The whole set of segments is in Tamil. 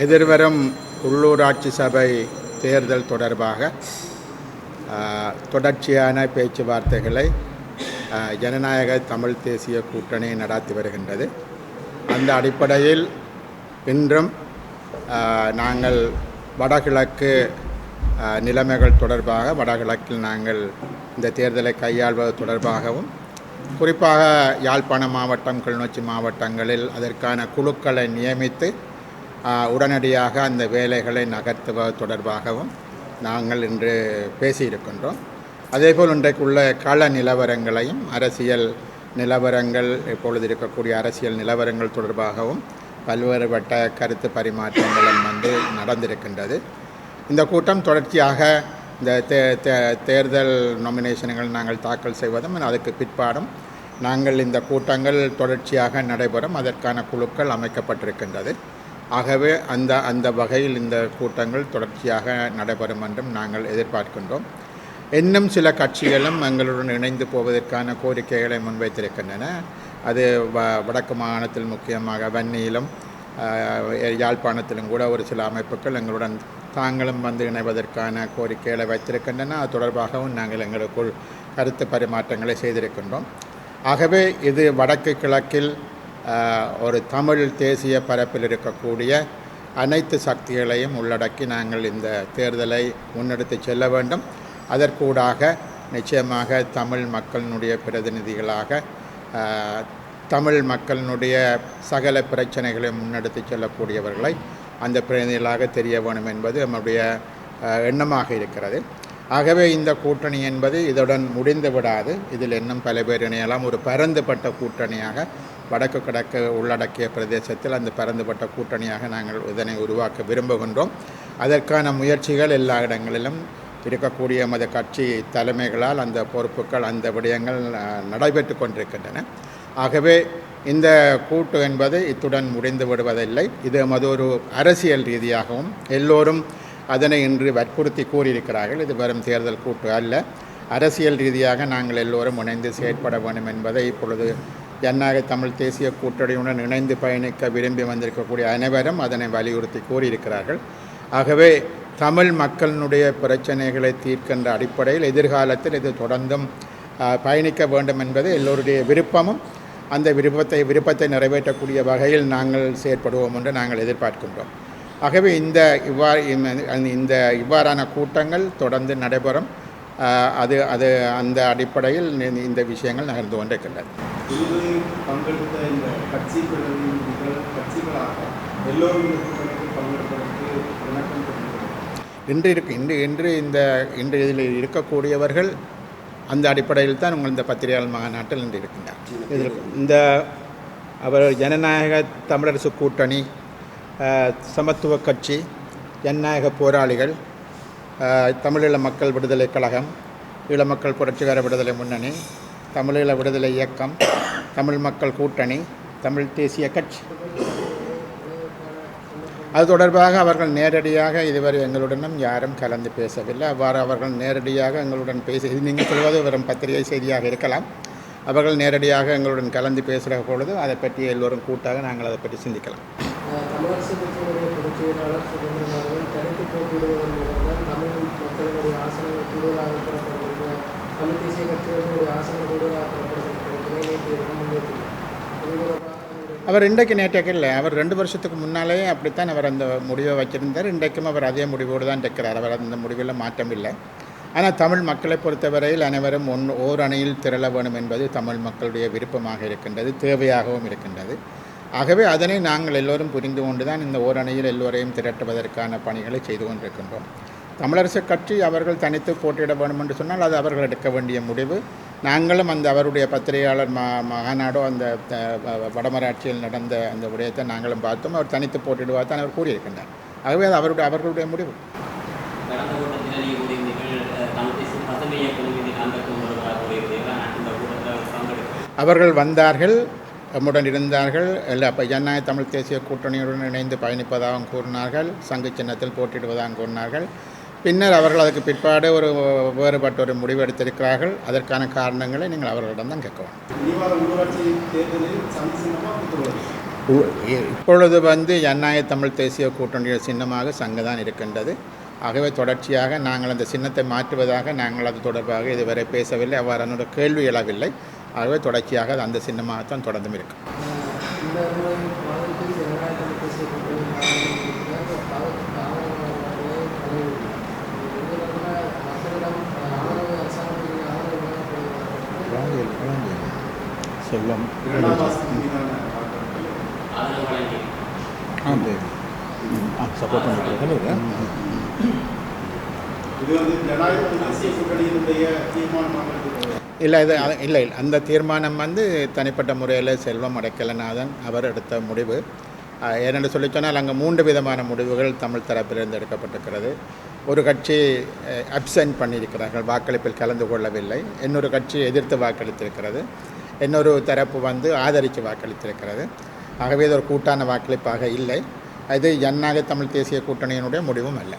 எதிர்வரும் உள்ளூராட்சி சபை தேர்தல் தொடர்பாக தொடர்ச்சியான பேச்சுவார்த்தைகளை ஜனநாயக தமிழ் தேசிய கூட்டணி நடாத்தி வருகின்றது. அந்த அடிப்படையில் இன்றும் நாங்கள் வடகிழக்கு நிலைமைகள் தொடர்பாக வடகிழக்கில் நாங்கள் இந்த தேர்தலை கையாள்வது தொடர்பாகவும் குறிப்பாக யாழ்ப்பாண மாவட்டம் கிளிநொச்சி மாவட்டங்களில் அதற்கான குழுக்களை நியமித்து உடனடியாக அந்த வேலைகளை நகர்த்துவது தொடர்பாகவும் நாங்கள் இன்று பேசியிருக்கின்றோம். அதேபோல் இன்றைக்குள்ள கள நிலவரங்களையும் அரசியல் நிலவரங்கள் இப்பொழுது இருக்கக்கூடிய அரசியல் நிலவரங்கள் தொடர்பாகவும் பல்வேறுபட்ட கருத்து பரிமாற்றங்களும் வந்து நடந்திருக்கின்றது. இந்த கூட்டம் தொடர்ச்சியாக இந்த தே தே- தேர்தல் நாமினேஷன்கள் நாங்கள் தாக்கல் செய்வதும் அதுக்கு பிற்பாடும் நாங்கள் இந்த கூட்டங்கள் தொடர்ச்சியாக நடைபெறும். அதற்கான குழுக்கள் அமைக்கப்பட்டிருக்கின்றது. ஆகவே அந்த அந்த வகையில் இந்த கூட்டங்கள் தொடர்ச்சியாக நடைபெறும் என்றும் நாங்கள் எதிர்பார்க்கின்றோம். இன்னும் சில கட்சிகளும் எங்களுடன் இணைந்து போவதற்கான கோரிக்கைகளை முன்வைத்திருக்கின்றன. அது வ வடக்கு மாகாணத்தில் முக்கியமாக வன்னியிலும் யாழ்ப்பாணத்திலும் கூட ஒரு சில அமைப்புகள் எங்களுடன் தாங்களும் வந்து இணைவதற்கான கோரிக்கைகளை வைத்திருக்கின்றன. அது தொடர்பாகவும் நாங்கள் எங்களுக்குள் கருத்து பரிமாற்றங்களை செய்திருக்கின்றோம். ஆகவே இது வடக்கு கிழக்கில் ஒரு தமிழ் தேசிய பரப்பில் இருக்கக்கூடிய அனைத்து சக்திகளையும் உள்ளடக்கி நாங்கள் இந்த தேர்தலை முன்னெடுத்து செல்ல வேண்டும். அதற்கூடாக நிச்சயமாக தமிழ் மக்களினுடைய பிரதிநிதிகளாக தமிழ் மக்களினுடைய சகல பிரச்சனைகளை முன்னெடுத்து செல்லக்கூடியவர்களை அந்த பிரதிநிதிகளாக தெரிய வேணும் என்பது நம்முடைய எண்ணமாக இருக்கிறது. ஆகவே இந்த கூட்டணி என்பது இதுடன் முடிந்து விடாது. இதில் இன்னும் பல பேர் இணையலாம். ஒரு பரந்துபட்ட கூட்டணியாக வடக்கு கிழக்கு உள்ளடக்கிய பிரதேசத்தில் அந்த பரந்துபட்ட கூட்டணியாக நாங்கள் இதனை உருவாக்க விரும்புகின்றோம். அதற்கான முயற்சிகள் எல்லா இடங்களிலும் இருக்கக்கூடிய மத கட்சி தலைமைகளால் அந்த பொறுப்புகள் அந்த விடயங்கள் நடைபெற்று கொண்டிருக்கின்றன. ஆகவே இந்த கூட்டு என்பது இத்துடன் முடிந்து விடுவதில்லை. இது எமது ஒரு அரசியல் ரீதியாகவும் எல்லோரும் அதனை இன்று வற்புறுத்தி கூறியிருக்கிறார்கள். இது வெறும் தேர்தல் கூட்டு அல்ல. அரசியல் ரீதியாக நாங்கள் எல்லோரும் இணைந்து செயற்பட வேண்டும் என்பதை இப்பொழுது ஜனநாயக தமிழ் தேசிய கூட்டணியுடன் இணைந்து பயணிக்க விரும்பி வந்திருக்கக்கூடிய அனைவரும் அதனை வலியுறுத்தி கூறியிருக்கிறார்கள். ஆகவே தமிழ் மக்களினுடைய பிரச்சனைகளை தீர்க்கின்ற அடிப்படையில் எதிர்காலத்தில் இது தொடர்ந்தும் பயணிக்க வேண்டும் என்பது எல்லோருடைய விருப்பமும் அந்த விருப்பத்தை விருப்பத்தை நிறைவேற்றக்கூடிய வகையில் நாங்கள் செயற்படுவோம் என்று நாங்கள் எதிர்பார்க்கின்றோம். ஆகவே இந்த இவ்வாறு இந்த- இவ்வாறான கூட்டங்கள் தொடர்ந்து நடைபெறும். அது அது அந்த அடிப்படையில் இந்த விஷயங்கள் நகர்ந்து கொண்டிருக்கின்றன. இருவரையும் பங்கெடுத்த இந்த கட்சி பிரதிநிதிகள் கட்சிகளாக எல்லோரும் இந்த பங்கெடுப்பதற்கு வணக்கம் இன்று இருக்கு இன்று இன்று இந்த இன்று இதில் இருக்கக்கூடியவர்கள் அந்த அடிப்படையில் தான் உங்கள் இந்த பத்திரிகையாளர் மாநாட்டில் இன்று இருக்கின்றார். இதில் இந்த அவர் ஜனநாயக தமிழரசு கூட்டணி சமத்துவ கட்சி ஜனநாயக போராளிகள் தமிழீழ மக்கள் விடுதலை கழகம் ஈழ மக்கள் புரட்சிகர விடுதலை முன்னணி தமிழீழ விடுதலை இயக்கம் தமிழ் மக்கள் கூட்டணி தமிழ் தேசிய கட்சி. அது தொடர்பாக அவர்கள் நேரடியாக இதுவரை எங்களுடனும் யாரும் கலந்து பேசவில்லை. அவ்வாறு அவர்கள் நேரடியாக எங்களுடன் பேசி இது நீங்கள் சொல்வது வெறும் பத்திரிகை செய்தியாக இருக்கலாம். அவர்கள் நேரடியாக எங்களுடன் கலந்து பேசுகிற பொழுது அதை பற்றி எல்லோரும் கூட்டாக நாங்கள் அதை பற்றி சிந்திக்கலாம். தமிழக தமிழ் தேசிய கட்சிகளுடைய ஆசனங்கள் நேற்று அவர் இன்றைக்கு நேற்றைக்கு இல்லை. அவர் ரெண்டு வருஷத்துக்கு முன்னாலேயே அப்படித்தான் அவர் அந்த முடிவை வச்சுருந்தார். இன்றைக்கும் அவர் அதே முடிவோடு தான் இருக்கிறார் அவர் அந்த முடிவில் மாற்றம் இல்லை. ஆனால் தமிழ் மக்களை பொறுத்தவரையில் அனைவரும் ஒன் ஓர் அணியில் திரள வேணும் என்பது தமிழ் மக்களுடைய விருப்பமாக இருக்கின்றது தேவையாகவும் இருக்கின்றது. ஆகவே அதனை நாங்கள் எல்லோரும் புரிந்து கொண்டு தான் இந்த ஓர் அணியில் எல்லோரையும் திரட்டுவதற்கான பணிகளை செய்து கொண்டிருக்கின்றோம். தமிழரசு கட்சி அவர்கள் தனித்து போட்டியிட வேண்டும் என்று சொன்னால் அது அவர்கள் எடுக்க வேண்டிய முடிவு. நாங்களும் அந்த அவருடைய பத்திரிகையாளர் மா மாநாடோ அந்த வடமராட்சியில் நடந்த அந்த விடயத்தை நாங்களும் பார்த்தோம். அவர் தனித்து போட்டியிடுவார் தான் அவர் கூறியிருக்கின்றார். ஆகவே அது அவருடைய அவர்களுடைய முடிவு. அவர்கள் வந்தார்கள் நம்முடன் இருந்தார்கள் எல்லா இப்போ ஜனநாயக தமிழ் தேசிய கூட்டணியுடன் இணைந்து பயணிப்பதாகவும் கூறினார்கள் சங்கு சின்னத்தில் போட்டியிடுவதாகவும் கூறினார்கள். பின்னர் அவர்கள் அதுக்கு பிற்பாடு ஒரு வேறுபட்ட ஒரு முடிவு எடுத்திருக்கிறார்கள். அதற்கான காரணங்களை நீங்கள் அவர்களிடம் தான் கேட்க வேண்டும் இனிவார உள்ளூராட்சி தேர்தலில் சமி சின்னமாக கொடுத்துள்ளது உ- இ- இப்பொழுது வந்து ஜனநாயக தமிழ் தேசிய கூட்டணியின் சின்னமாக சங்கு தான் இருக்கின்றது. ஆகவே தொடர்ச்சியாக நாங்கள் அந்த சின்னத்தை மாற்றுவதாக நாங்கள் அது தொடர்பாக இதுவரை பேசவில்லை. அவ்வாறான கேள்வி எழவில்லை. ஆகவே தொடர்ச்சியாக அது அந்த சின்னமாகத்தான் தொடர்ந்தும் இருக்கும் ஆஹ் இந்த முறை மாதிரி ஜனநாயக தமிழ் தேசிய கூட்டணி மக்களிடம் ஆதரவு அரசாங்கத்தின் ஆதரவு வழங்கப்படுகிறார்கள் செல்வம் இரண்டாம் வாசத்தின் சப்போர்ட் இது இல்லை இது இல்லை அந்த தீர்மானம் வந்து தனிப்பட்ட முறையில் செல்வம் அடைக்கலநாதன் அவர் எடுத்த முடிவு. ஏனென்று சொல்லி சொன்னால் அங்கே மூன்று விதமான முடிவுகள் தமிழ் தரப்பிலிருந்து எடுக்கப்பட்டிருக்கிறது. ஒரு கட்சி அப்சென்ட் பண்ணியிருக்கிறார்கள் வாக்களிப்பில் கலந்து கொள்ளவில்லை. இன்னொரு கட்சி எதிர்த்து வாக்களித்திருக்கிறது. இன்னொரு தரப்பு வந்து ஆதரித்து வாக்களித்திருக்கிறது. ஆகவே இது ஒரு கூட்டான வாக்களிப்பாக இல்லை. இது ஜனநாயக தமிழ் தேசிய கூட்டணியினுடைய முடிவும் அல்ல.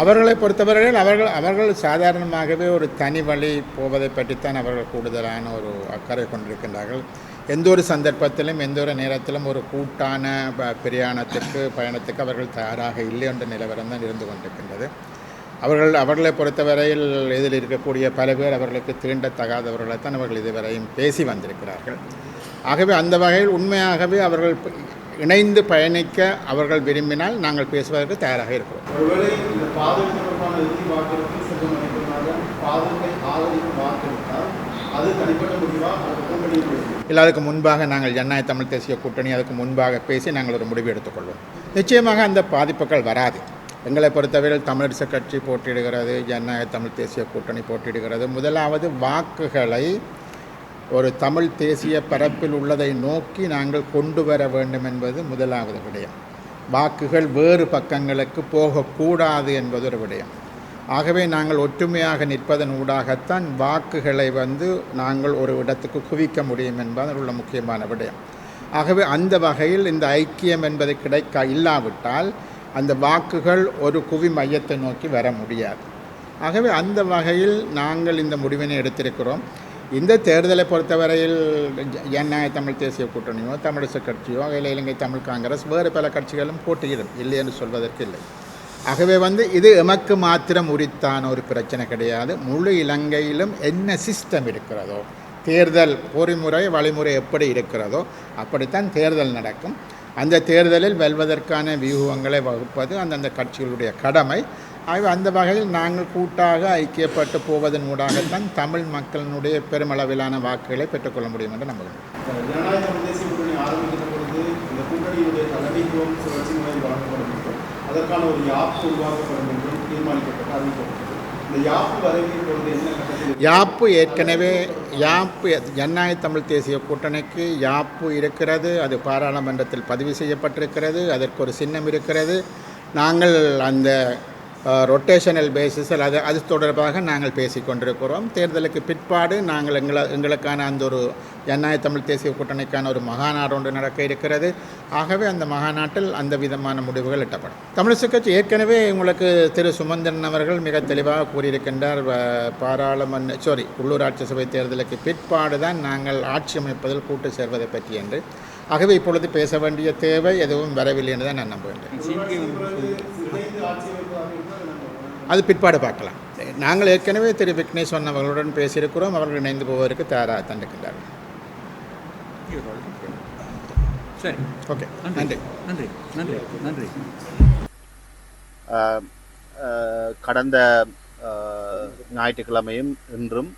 அவர்களை பொறுத்தவரையில் அவர்கள் அவர்கள் சாதாரணமாகவே ஒரு தனி வழி போவதை பற்றித்தான் அவர்கள் கூடுதலான ஒரு அக்கறை கொண்டிருக்கின்றார்கள். எந்த ஒரு சந்தர்ப்பத்திலும் எந்த ஒரு நேரத்திலும் ஒரு கூட்டான ப- பிரயாணத்திற்கு பயணத்துக்கு அவர்கள் தயாராக இல்லை என்ற நிலவரம் தான் இருந்து கொண்டிருக்கின்றது. அவர்கள் அவர்களை பொறுத்தவரையில் இதில் இருக்கக்கூடிய பல பேர் அவர்களுக்கு தீண்டத்தகாதவர்களைத்தான் அவர்கள் இதுவரையும் பேசி வந்திருக்கிறார்கள். ஆகவே அந்த வகையில் உண்மையாகவே அவர்கள் இணைந்து பயணிக்க அவர்கள் விரும்பினால் நாங்கள் பேசுவதற்கு தயாராக இருக்கிறோம். அது தனிப்பட்ட முடிவா? அது இல்லை அதுக்கு முன்பாக நாங்கள் ஜனநாயக தமிழ் தேசிய கூட்டணி அதுக்கு முன்பாக பேசி நாங்கள் ஒரு முடிவு எடுத்துக்கொள்வோம். நிச்சயமாக அந்த பாதிப்புகள் வராது. எங்களை பொறுத்தவரையில் தமிழரசு கட்சி போட்டியிடுகிறது ஜனநாயக தமிழ் தேசிய கூட்டணி போட்டியிடுகிறது. முதலாவது வாக்குகளை ஒரு தமிழ் தேசிய பரப்பில் உள்ளதை நோக்கி நாங்கள் கொண்டு வர வேண்டும் என்பது முதலாவது விடயம். வாக்குகள் வேறு பக்கங்களுக்கு போகக்கூடாது என்பது ஒரு விடயம். ஆகவே நாங்கள் ஒற்றுமையாக நிற்பதன் ஊடாகத்தான் வாக்குகளை வந்து நாங்கள் ஒரு இடத்துக்கு குவிக்க முடியும் என்பது உள்ள முக்கியமான விடயம். ஆகவே அந்த வகையில் இந்த ஐக்கியம் என்பது கிடைக்க இல்லாவிட்டால் அந்த வாக்குகள் ஒரு குவி மையத்தை நோக்கி வர முடியாது. ஆகவே அந்த வகையில் நாங்கள் இந்த முடிவினை எடுத்திருக்கிறோம். இந்த தேர்தலை பொறுத்தவரையில் ஜ- ஜனநாயக தமிழ் தேசிய கூட்டணியோ தமிழிசை கட்சியோ இல்லை இலங்கை தமிழ் காங்கிரஸ் வேறு பல கட்சிகளும் போட்டியிடும் இல்லை என்று சொல்வதற்கு இல்லை. ஆகவே வந்து இது எமக்கு மாத்திரம் உரித்தான ஒரு பிரச்சனை கிடையாது. முழு இலங்கையிலும் என்ன சிஸ்டம் இருக்கிறதோ தேர்தல் பொறிமுறை வழிமுறை எப்படி இருக்கிறதோ அப்படித்தான் தேர்தல் நடக்கும். அந்த தேர்தலில் வெல்வதற்கான வியூகங்களை வகுப்பது அந்தந்த கட்சிகளுடைய கடமை. ஆகவே அந்த வகையில் நாங்கள் கூட்டாக ஐக்கியப்பட்டு போவதன் ஊடாகத்தான் தமிழ் மக்களினுடைய பெருமளவிலான வாக்குகளை பெற்றுக்கொள்ள முடியும் என்று நம்புகிறேன் அதற்கான ஒரு யாப்பு உருவாக்கப்படும் என்றும் தீர்மானிக்கப்பட்டு அறிவிக்கப்பட்டது. இந்த யாப்பு வரைவின் பொழுது என்ன கட்டத்தில் யாப்பு ஏற்கனவே யாப்பு ஜனநாயக தமிழ் தேசிய கூட்டணிக்கு யாப்பு இருக்கிறது அது பாராளுமன்றத்தில் பதிவு செய்யப்பட்டிருக்கிறது அதற்கு ஒரு சின்னம் இருக்கிறது. நாங்கள் அந்த ரொட்டேஷனல் பேசிஸில் அது அது தொடர்பாக நாங்கள் பேசிக் கொண்டிருக்கிறோம் தேர்தலுக்கு பிற்பாடு நாங்கள் எங்களை எங்களுக்கான அந்த ஒரு ஜனநாயக தமிழ் தேசிய கூட்டணிக்கான ஒரு மகாநாடு ஒன்று நடக்க இருக்கிறது. ஆகவே அந்த மகாநாட்டில் அந்த விதமான முடிவுகள் எட்டப்படும். தமிழிசை கட்சி ஏற்கனவே உங்களுக்கு திரு சுமந்திரன் அவர்கள் மிக தெளிவாக கூறியிருக்கின்றார் வ- பாராளுமன்ற சாரி உள்ளூராட்சி சபை தேர்தலுக்கு பிற்பாடு தான் நாங்கள் ஆட்சி அமைப்பதில் கூட்டு சேர்வதை பற்றி என்று. ஆகவே இப்பொழுது பேச வேண்டிய தேவை எதுவும் வரவில்லை என்று தான் நான் நம்புகின்றேன். அது பிற்பாடு பார்க்கலாம். நாங்கள் ஏற்கனவே திரு விக்னேஸ்வரன் அவர்களுடன் பேசியிருக்கிறோம். அவர்கள் இணைந்து போவதற்கு தயாராக தண்டிருக்கின்றார்கள் சரி. ஓகே. நன்றி. நன்றி. கடந்த ஆஹ் ஞாயிற்றுக்கிழமையும் இன்றும்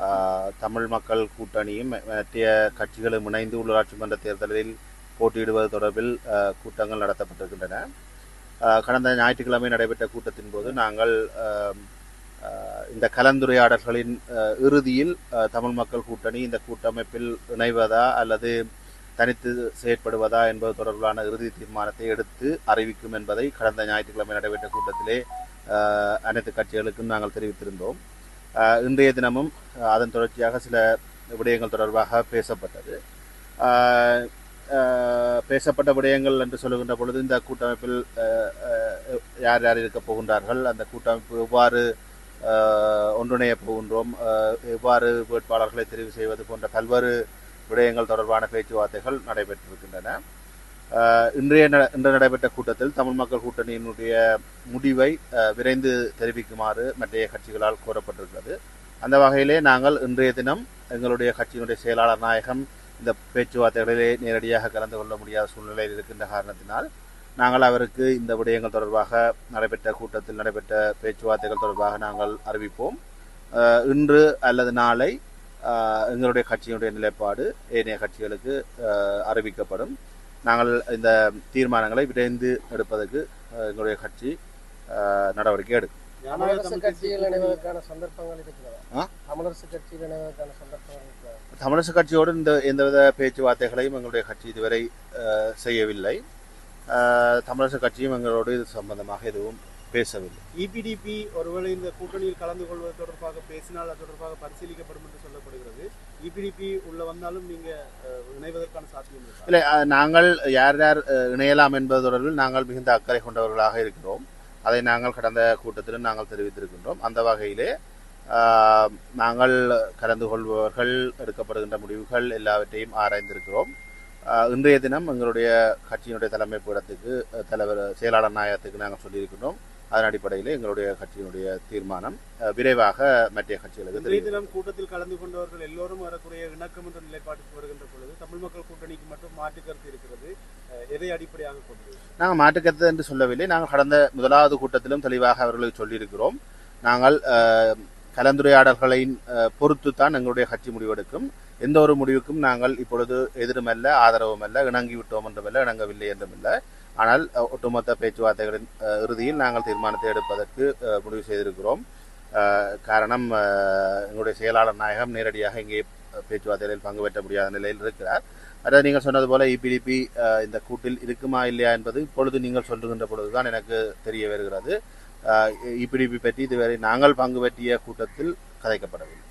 ஆஹ் தமிழ் மக்கள் கூட்டணியும் மற்ற கட்சிகளும் இணைந்து உள்ளாட்சி மன்ற தேர்தலில் போட்டியிடுவது தொடர்பில் கூட்டங்கள் நடத்தப்பட்டிருக்கின்றன. கடந்த ஞாயிற்றுக்கிழமை நடைபெற்ற கூட்டத்தின் போது நாங்கள் இந்த கலந்துரையாடல்களின் இறுதியில் தமிழ் மக்கள் கூட்டணி இந்த கூட்டமைப்பில் இணைவதா அல்லது தனித்து செயற்படுவதா என்பது தொடர்பான இறுதி தீர்மானத்தை எடுத்து அறிவிக்கும் என்பதை கடந்த ஞாயிற்றுக்கிழமை நடைபெற்ற கூட்டத்திலே அனைத்து கட்சிகளுக்கும் நாங்கள் தெரிவித்திருந்தோம். இன்றைய தினமும் அதன் தொடர்ச்சியாக சில விடயங்கள் தொடர்பாக பேசப்பட்டது. பேசப்பட்ட விடயங்கள் என்று சொல்லுகின்ற பொழுது இந்த கூட்டமைப்பில் யார் யார் இருக்கப் போகின்றார்கள் அந்த கூட்டமைப்பு எவ்வாறு அஹ், ஒன்றிணைய போகின்றோம் எவ்வாறு வேட்பாளர்களை தெரிவு செய்வது போன்ற பல்வேறு விடயங்கள் தொடர்பான பேச்சுவார்த்தைகள் நடைபெற்றிருக்கின்றன. இன்றைய இன்று நடைபெற்ற கூட்டத்தில் தமிழ் மக்கள் கூட்டணியினுடைய முடிவை விரைந்து தெரிவிக்குமாறு மற்றைய கட்சிகளால் கோரப்பட்டிருக்கிறது. அந்த வகையிலே நாங்கள் இன்றைய தினம் எங்களுடைய கட்சியினுடைய செயலாளர் நாயகம் இந்த பேச்சுவார்த்தைகளிலே நேரடியாக கலந்து கொள்ள முடியாத சூழ்நிலையில் இருக்கின்ற காரணத்தினால் நாங்கள் அவருக்கு இந்த விடயங்கள் தொடர்பாக நடைபெற்ற கூட்டத்தில் நடைபெற்ற பேச்சுவார்த்தைகள் தொடர்பாக நாங்கள் அறிவிப்போம். இன்று அல்லது நாளை எங்களுடைய கட்சியினுடைய நிலைப்பாடு ஏனைய கட்சிகளுக்கு அறிவிக்கப்படும். நாங்கள் இந்த தீர்மானங்களை விரைந்து எடுப்பதற்கு எங்களுடைய கட்சி நடவடிக்கை எடுக்கும். தமிழரசு கட்சியோடு இந்த எந்தவித பேச்சுவார்த்தைகளையும் எங்களுடைய கட்சி இதுவரை செய்யவில்லை. தமிழரசு கட்சியும் எங்களோடு இது சம்பந்தமாக எதுவும் பேசவில்லை. இபிடிபி ஒருவேளை இந்த கூட்டணியில் கலந்து கொள்வது தொடர்பாக பேசினால் அது தொடர்பாக பரிசீலிக்கப்படும் என்று சொல்லப்படுகிறது. இபிடிபி உள்ள வந்தாலும் நீங்க இணைவதற்கான சாத்தியம்? இல்லை நாங்கள் யார் யார் இணையலாம் என்பது தொடர்பில் நாங்கள் மிகுந்த அக்கறை கொண்டவர்களாக இருக்கிறோம். அதை நாங்கள் கடந்த கூட்டத்திலும் நாங்கள் தெரிவித்திருக்கின்றோம். அந்த வகையிலே நாங்கள் கலந்து கொள்பவர்கள் எடுக்கப்படுகின்ற முடிவுகள் எல்லாவற்றையும் ஆராய்ந்திருக்கிறோம். இன்றைய தினம் எங்களுடைய கட்சியினுடைய தலைமை பீடத்துக்கு தலைவர் செயலாளர் நாயகத்துக்கு நாங்கள் சொல்லியிருக்கின்றோம். அதன் அடிப்படையில் எங்களுடைய கட்சியினுடைய தீர்மானம் விரைவாக மற்ற கட்சிகளுக்கு தினம் கூட்டத்தில் கலந்து கொண்டவர்கள் எல்லோரும் வரக்கூடிய இணக்கம் என்ற நிலைப்பாட்டுக்கு வருகின்ற பொழுது தமிழ் மக்கள் கூட்டணிக்கு மட்டும் மாற்று கருத்து இருக்கிறது. எதை அடிப்படையாக கொண்டது? நாங்கள் மாற்றுக்கருத்து என்று சொல்லவில்லை. நாங்கள் கடந்த முதலாவது கூட்டத்திலும் தெளிவாக அவர்களுக்கு சொல்லியிருக்கிறோம். நாங்கள் அஹ், பொறுத்து தான் எங்களுடைய கட்சி முடிவெடுக்கும். எந்த ஒரு முடிவுக்கும் நாங்கள் இப்பொழுது எதிருமல்ல ஆதரவும் அல்ல இணங்கி விட்டோம் என்றுமல்ல இணங்கவில்லை என்றுமல்ல ஆனால் ஒட்டுமொத்த பேச்சுவார்த்தைகளின் இறுதியில் நாங்கள் தீர்மானத்தை எடுப்பதற்கு முடிவு செய்திருக்கிறோம். காரணம் எங்களுடைய செயலாளர் நாயகம் நேரடியாக இங்கே பேச்சுவார்த்தைகளில் பங்கு பெற்ற முடியாத நிலையில் இருக்கிறார். அதாவது நீங்கள் சொன்னது போல இபிடிபி இந்த கூட்டில் இருக்குமா இல்லையா என்பது இப்பொழுது நீங்கள் சொல்லுகின்ற பொழுதுதான் எனக்கு தெரிய வருகிறது. இபிடிபி பற்றி இதுவரை நாங்கள் பங்கு பற்றிய கூட்டத்தில் கதைக்கப்படவில்லை.